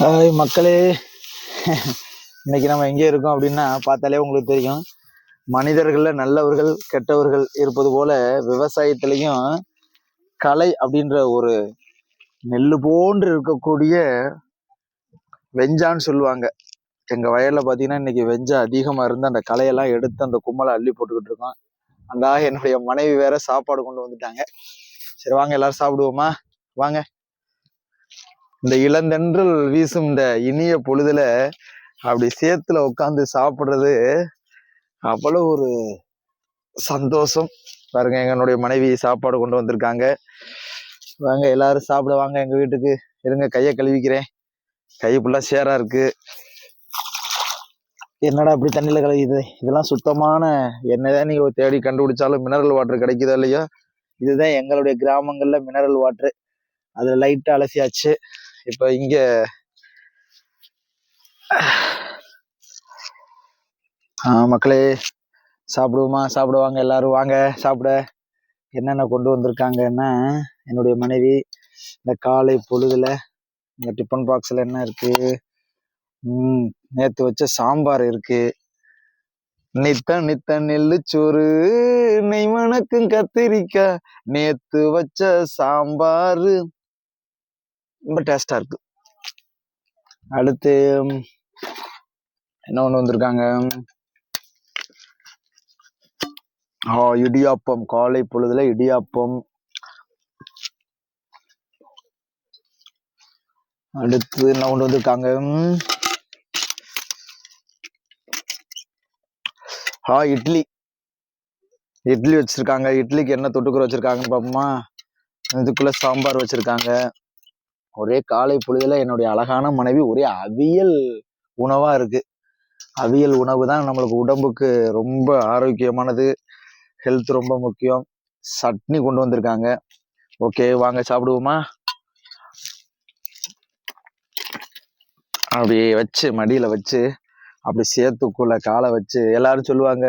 Hi மக்களே. இன்னைக்கு நம்ம எங்கே இருக்கோம் அப்படின்னா பார்த்தாலே உங்களுக்கு தெரியும். மனிதர்களில் நல்லவர்கள் கெட்டவர்கள் இருப்பது போல விவசாயத்துலேயும் கலை அப்படின்ற ஒரு நெல் போன்று இருக்கக்கூடிய வெஞ்சான்னு சொல்லுவாங்க. எங்கள் வயலில் பார்த்தீங்கன்னா இன்னைக்கு வெஞ்சா அதிகமாக இருந்து அந்த கலையெல்லாம் எடுத்து அந்த கும்மலை அள்ளி போட்டுக்கிட்டு இருக்கோம். அந்த என்னுடைய மனைவி வேற சாப்பாடு கொண்டு வந்துட்டாங்க. சரி வாங்க எல்லாரும் சாப்பிடுவோமா? வாங்க. இந்த இளந்தென்றல் வீசும் இந்த இனிய பொழுதுல அப்படி சேத்துல உட்காந்து சாப்பிடுறது அவ்வளோ ஒரு சந்தோஷம். பாருங்க எங்களுடைய மனைவி சாப்பாடு கொண்டு வந்திருக்காங்க. வாங்க எல்லாரும் சாப்பிட வாங்க எங்க வீட்டுக்கு. இருங்க கையை கழுவிக்கிறேன். கை ஃபுல்லா சேரா இருக்கு. என்னடா இப்படி தண்ணியில் கழுவிது இதெல்லாம் சுத்தமான என்னதான் நீங்க தேடி கண்டுபிடிச்சாலும் மினரல் வாட்டர் கிடைக்குதோ இல்லையோ? இதுதான் எங்களுடைய கிராமங்கள்ல மினரல் வாட்டர் அதுல லைட்டா அலசியாச்சு. இப்ப இங்க மக்களே சாப்பிடுவோமா? சாப்பிடுவாங்க எல்லாரும் வாங்க சாப்பிட. என்னென்ன கொண்டு வந்திருக்காங்கன்னா என்னுடைய மனைவி இந்த காலை பொழுதுல இந்த டிஃபன் பாக்ஸ்ல என்ன இருக்கு? நேற்று நேத்து வச்ச சாம்பார் இருக்கு. நித்த நித்த நெல்லுச்சோறு நெய் மணக்கும் கத்திரிக்காய். நேத்து வச்ச சாம்பார். ரொம்ப டேஸ்ட்டாக இருக்கு. அடுத்து என்ன ஒன்று வந்திருக்காங்க? ஆ, இடியாப்பம். காலை பொழுதுல இடியாப்பம். அடுத்து என்ன கொண்டு வந்திருக்காங்க? ஆ இட்லி. இட்லி வச்சிருக்காங்க. இட்லிக்கு என்ன தொட்டுக்குற வச்சிருக்காங்கன்னு பாப்போமா? இதுக்குள்ள சாம்பார் வச்சிருக்காங்க. ஒரே காலை பொழுதுல என்னுடைய அழகான மனைவி ஒரே அவியல் உணவா இருக்கு. அவியல் உணவு தான் நம்மளுக்கு உடம்புக்கு ரொம்ப ஆரோக்கியமானது ஹெல்த் ரொம்ப முக்கியம். சட்னி கொண்டு வந்திருக்காங்க. ஓகே வாங்க சாப்பிடுவோமா? அப்படியே வச்சு மடியில வச்சு அப்படி சேத்துக்குள்ள காலை வச்சு எல்லாரும் சொல்லுவாங்க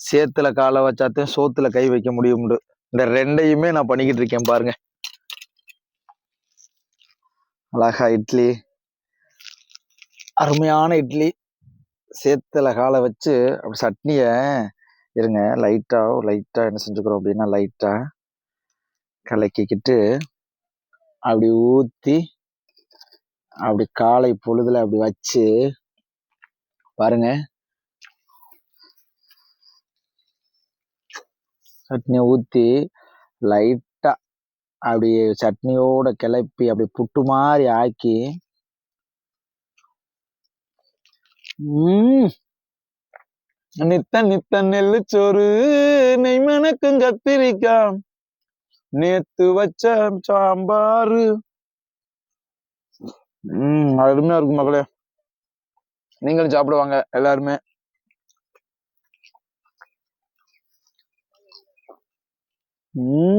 சேத்துல காலை வச்சாத்தையும் சோத்துல கை வைக்க முடியும்னு. இந்த ரெண்டையுமே நான் பண்ணிக்கிட்டு இருக்கேன் பாருங்க. அழகா இட்லி அருமையான இட்லி. சேத்துல காலை வச்சு அப்படி சட்னியை இருங்க லைட்டாக லைட்டாக என்ன செஞ்சுக்கிறோம் அப்படின்னா லைட்டாக கலக்கிக்கிட்டு அப்படி ஊற்றி அப்படி காலை பொழுதுல அப்படி வச்சு பாருங்க. சட்னியை ஊற்றி லைட் அப்படி சட்னியோட கிளப்பி அப்படி புட்டு மாதிரி ஆக்கி உம் நித்த நித்த நெல்லு சோறு நெய் மணக்கும் நேத்து வச்ச சாம்பாரு. உம் அருமையா இருக்கும் மக்களே. நீங்களும் சாப்பிடுவாங்க எல்லாருமே. உம்